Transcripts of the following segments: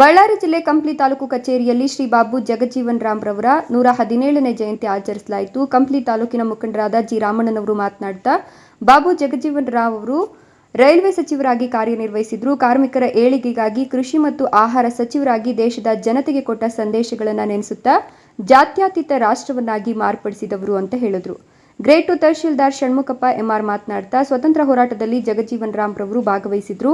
ಬಳ್ಳಾರಿ ಜಿಲ್ಲೆ ಕಂಪ್ಲಿ ತಾಲೂಕು ಕಚೇರಿಯಲ್ಲಿ ಶ್ರೀ ಬಾಬು ಜಗಜೀವನ್ ರಾಮ್ ರವರ ನೂರ ಹದಿನೇಳನೇ ಜಯಂತಿ ಆಚರಿಸಲಾಯಿತು. ಕಂಪ್ಲಿ ತಾಲೂಕಿನ ಮುಖಂಡರಾದ ಜಿ ರಾಮಣ್ಣನವರು ಮಾತನಾಡ್ತಾ, ಬಾಬು ಜಗಜೀವನ್ ರಾವ್ ಅವರು ರೈಲ್ವೆ ಸಚಿವರಾಗಿ ಕಾರ್ಯನಿರ್ವಹಿಸಿದ್ರು. ಕಾರ್ಮಿಕರ ಏಳಿಗೆಗಾಗಿ ಕೃಷಿ ಮತ್ತು ಆಹಾರ ಸಚಿವರಾಗಿ ದೇಶದ ಜನತೆಗೆ ಕೊಟ್ಟ ಸಂದೇಶಗಳನ್ನು ನೆನೆಸುತ್ತಾ, ಜಾತ್ಯತೀತ ರಾಷ್ಟ್ರವನ್ನಾಗಿ ಮಾರ್ಪಡಿಸಿದವರು ಅಂತ ಹೇಳಿದ್ರು. ಗ್ರೇಟ್ ತಹಶೀಲ್ದಾರ್ ಷಣ್ಮುಖಪ್ಪ ಎಂಆರ್ ಮಾತನಾಡ್ತಾ, ಸ್ವತಂತ್ರ ಹೋರಾಟದಲ್ಲಿ ಜಗಜೀವನ್ ರಾಮ್ ರವರು ಭಾಗವಹಿಸಿದ್ರು.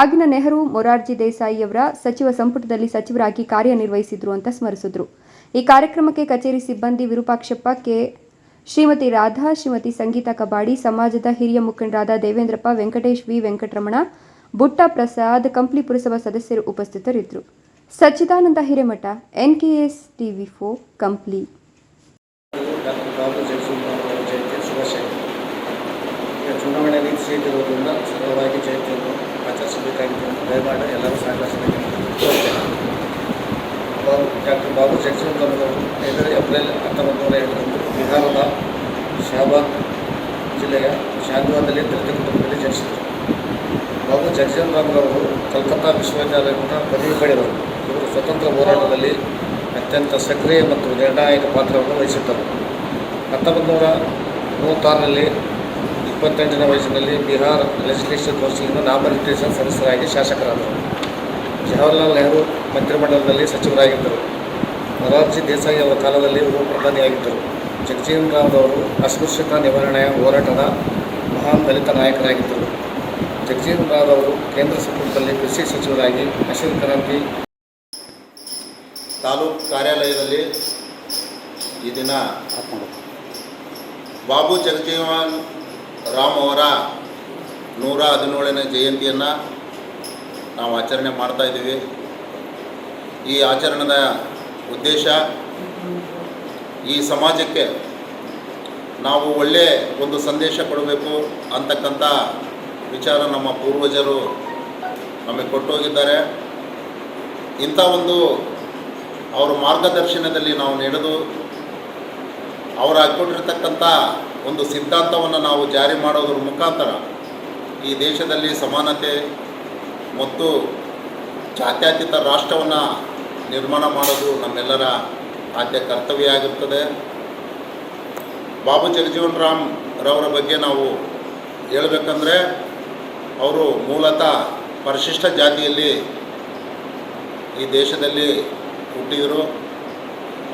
ಆಗಿನ ನೆಹರು, ಮೊರಾರ್ಜಿ ದೇಸಾಯಿ ಅವರ ಸಚಿವ ಸಂಪುಟದಲ್ಲಿ ಸಚಿವರಾಗಿ ಕಾರ್ಯನಿರ್ವಹಿಸಿದ್ರು ಅಂತ ಸ್ಮರಿಸಿದ್ರು. ಈ ಕಾರ್ಯಕ್ರಮಕ್ಕೆ ಕಚೇರಿ ಸಿಬ್ಬಂದಿ ವಿರೂಪಾಕ್ಷಪ್ಪ, ಕೆ. ಶ್ರೀಮತಿ ರಾಧಾ, ಶ್ರೀಮತಿ ಸಂಗೀತಾ ಕಬಾಡಿ, ಸಮಾಜದ ಹಿರಿಯ ಮುಖಂಡರಾದ ದೇವೇಂದ್ರಪ್ಪ, ವೆಂಕಟೇಶ್ ವಿ. ವೆಂಕಟರಮಣ, ಬುಟ್ಟ ಪ್ರಸಾದ್, ಕಂಪ್ಲಿ ಪುರಸಭಾ ಸದಸ್ಯರು ಉಪಸ್ಥಿತರಿದ್ದರು. ಸಚ್ಚಿದಾನಂದ ಹಿರೇಮಠ ಎನ್ಕೆಎಸ್ ಟಿವಿ ಫೋ ಕಂಪ್ಲಿ ಡಾಕ್ಟರ್ ಬಾಬು ಜಗಜೀವನರಾಮ್ ಅವರ ಜಯಂತಿ ಶುಭಾಶಯ ಚುನಾವಣೆ ನಿರೀಕ್ಷೆಯಿರುವುದರಿಂದ ಸುಲಭವಾಗಿ ಜಯಂತಿಯನ್ನು ಆಚರಿಸಬೇಕಾಗಿದೆ ದಯಮಾಡಿ ಎಲ್ಲರೂ ಸಹಕರಿಸಬೇಕು. ಡಾಕ್ಟರ್ ಬಾಬು ಜಗಜೀವನರಾಮ್ ಅವರು ಐದರ ಏಪ್ರಿಲ್ ಹತ್ತೊಂಬತ್ತು ನೂರ ಎಂಟರಂದು ಬಿಹಾರದ ಶಹಬಾದ್ ಜಿಲ್ಲೆಯ ಶಾಂಗ್ವಾದಲ್ಲಿ ದಲಿತ ಕುಟುಂಬದಲ್ಲಿ ಜನಿಸಿದರು. ಬಾಬು ಜಗಜೀವನರಾಮ್ ಅವರು ಕಲ್ಕತ್ತಾ ವಿಶ್ವವಿದ್ಯಾಲಯದಿಂದ ಪದವಿ ಪಡೆದರು. ಇವರು ಸ್ವತಂತ್ರ ಹೋರಾಟದಲ್ಲಿ ಅತ್ಯಂತ ಸಕ್ರಿಯ ಮತ್ತು ನಿರ್ಣಾಯಕ ಪಾತ್ರವನ್ನು ವಹಿಸಿದ್ದರು. ಹತ್ತೊಂಬತ್ತು ನೂರ ಮೂವತ್ತಾರರಲ್ಲಿ ಇಪ್ಪತ್ತೆಂಟನೇ ವಯಸ್ಸಿನಲ್ಲಿ ಬಿಹಾರ್ ಲೆಜಿಸ್ಲೇಷನ್ ಕೌನ್ಸಿಲ್ನ ನಾಮನಿರ್ದೇಶನ ಸದಸ್ಯರಾಗಿ ಶಾಸಕರಾದರು. ಜವಾಹರ್ಲಾಲ್ ನೆಹರು ಮಂತ್ರಿಮಂಡಲದಲ್ಲಿ ಸಚಿವರಾಗಿದ್ದರು. ಮೊರಾರ್ಜಿ ದೇಸಾಯಿ ಅವರ ಕಾಲದಲ್ಲಿ ಉಪ ಪ್ರಧಾನಿಯಾಗಿದ್ದರು. ಜಗಜೀವನ್ ರಾಮ್ ಅವರು ಅಸ್ಪೃಶ್ಯತಾ ನಿವಾರಣೆಯ ಹೋರಾಟದ ಮಹಾನ್ ದಲಿತ ನಾಯಕರಾಗಿದ್ದರು. ಜಗಜೀವನ್ ರಾಮ್ ಅವರು ಕೇಂದ್ರ ಸಂಪುಟದಲ್ಲಿ ಕೃಷಿ ಸಚಿವರಾಗಿ ಹಸಿರು ಕ್ರಾಂತಿ ತಾಲೂಕು ಕಾರ್ಯಾಲಯದಲ್ಲಿ ಈ ದಿನ ಬಾಬು ಜಗಜೀವನ್ ರಾಮ್ ಅವರ ನೂರ ಹದಿನೇಳನೇ ಜಯಂತಿಯನ್ನು ನಾವು ಆಚರಣೆ ಮಾಡ್ತಾ ಇದ್ದೀವಿ. ಈ ಆಚರಣದ ಉದ್ದೇಶ ಈ ಸಮಾಜಕ್ಕೆ ನಾವು ಒಳ್ಳೆಯ ಒಂದು ಸಂದೇಶ ಕೊಡಬೇಕು ಅಂತಕ್ಕಂಥ ವಿಚಾರ ನಮ್ಮ ಪೂರ್ವಜರು ನಮಗೆ ಕೊಟ್ಟೋಗಿದ್ದಾರೆ. ಇಂಥ ಒಂದು ಅವರ ಮಾರ್ಗದರ್ಶನದಲ್ಲಿ ನಾವು ನಡೆದು ಅವರು ಹಾಕ್ಕೊಟ್ಟಿರ್ತಕ್ಕಂಥ ಒಂದು ಸಿದ್ಧಾಂತವನ್ನು ನಾವು ಜಾರಿ ಮಾಡೋದ್ರ ಮುಖಾಂತರ ಈ ದೇಶದಲ್ಲಿ ಸಮಾನತೆ ಮತ್ತು ಜಾತ್ಯತೀತ ರಾಷ್ಟ್ರವನ್ನು ನಿರ್ಮಾಣ ಮಾಡೋದು ನಮ್ಮೆಲ್ಲರ ಆದ್ಯ ಕರ್ತವ್ಯ ಆಗಿರ್ತದೆ. ಬಾಬು ಜಗಜೀವನ್ ರಾಮ್ ರವರ ಬಗ್ಗೆ ನಾವು ಹೇಳಬೇಕಂದ್ರೆ ಅವರು ಮೂಲತಃ ಪರಿಶಿಷ್ಟ ಜಾತಿಯಲ್ಲಿ ಈ ದೇಶದಲ್ಲಿ ಹುಟ್ಟಿದರು.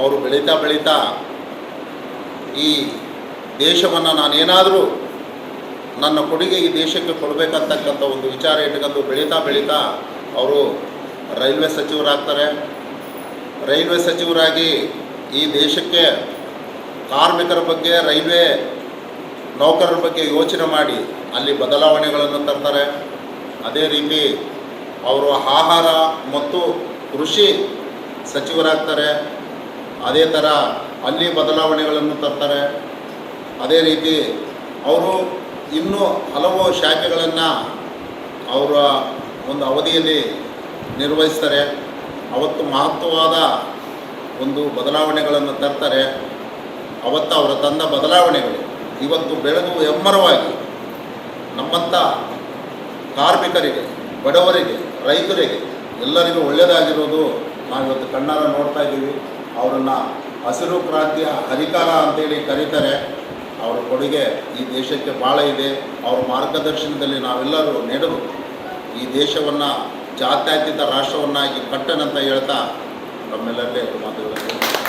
ಅವರು ಬೆಳೀತಾ ಬೆಳೀತಾ ಈ ದೇಶವನ್ನು ನಾನೇನಾದರೂ ನನ್ನ ಕೊಡುಗೆ ಈ ದೇಶಕ್ಕೆ ಕೊಡಬೇಕಂತಕ್ಕಂಥ ಒಂದು ವಿಚಾರ ಇಟ್ಕೊಂಡು ಬೆಳೀತಾ ಬೆಳೀತಾ ಅವರು ರೈಲ್ವೆ ಸಚಿವರಾಗ್ತಾರೆ. ರೈಲ್ವೆ ಸಚಿವರಾಗಿ ಈ ದೇಶಕ್ಕೆ ಕಾರ್ಮಿಕರ ಬಗ್ಗೆ, ರೈಲ್ವೆ ನೌಕರರ ಬಗ್ಗೆ ಯೋಚನೆ ಮಾಡಿ ಅಲ್ಲಿ ಬದಲಾವಣೆಗಳನ್ನು ತರ್ತಾರೆ. ಅದೇ ರೀತಿ ಅವರು ಆಹಾರ ಮತ್ತು ಕೃಷಿ ಸಚಿವರಾಗ್ತಾರೆ. ಅದೇ ಥರ ಅಲ್ಲಿ ಬದಲಾವಣೆಗಳನ್ನು ತರ್ತಾರೆ. ಅದೇ ರೀತಿ ಅವರು ಇನ್ನೂ ಹಲವು ಶಾಖೆಗಳನ್ನು ಅವರ ಒಂದು ಅವಧಿಯಲ್ಲಿ ನಿರ್ವಹಿಸ್ತಾರೆ. ಅವತ್ತು ಮಹತ್ವವಾದ ಒಂದು ಬದಲಾವಣೆಗಳನ್ನು ತರ್ತಾರೆ. ಅವತ್ತು ಅವರ ತಂದ ಬದಲಾವಣೆಗಳು. ಇವತ್ತು ಬೆಳೆದು ಹೆಮ್ಮರವಾಗಿ ನಮ್ಮಂಥ ಕಾರ್ಮಿಕರಿಗೆ, ಬಡವರಿಗೆ, ರೈತರಿಗೆ ಎಲ್ಲರಿಗೂ ಒಳ್ಳೆಯದಾಗಿರೋದು ನಾವಿವತ್ತು ಕಣ್ಣಾರ ನೋಡ್ತಾ ಇದ್ದೀವಿ. ಅವರನ್ನು ಹಸಿರು ಕ್ರಾಂತಿಯ ಹರಿಕಾರ ಅಂತೇಳಿ ಕರೀತಾರೆ. ಅವರ ಕೊಡುಗೆ ಈ ದೇಶಕ್ಕೆ ಭಾಳ ಇದೆ. ಅವರ ಮಾರ್ಗದರ್ಶನದಲ್ಲಿ ನಾವೆಲ್ಲರೂ ನೆಡಲು ಈ ದೇಶವನ್ನು, ಜಾತ್ಯತೀತ ರಾಷ್ಟ್ರವನ್ನಾಗಿ ಕಟ್ಟನಂತ ಹೇಳ್ತಾ ನಮ್ಮೆಲ್ಲರಲ್ಲೇ ಮಾತುಗಳನ್ನು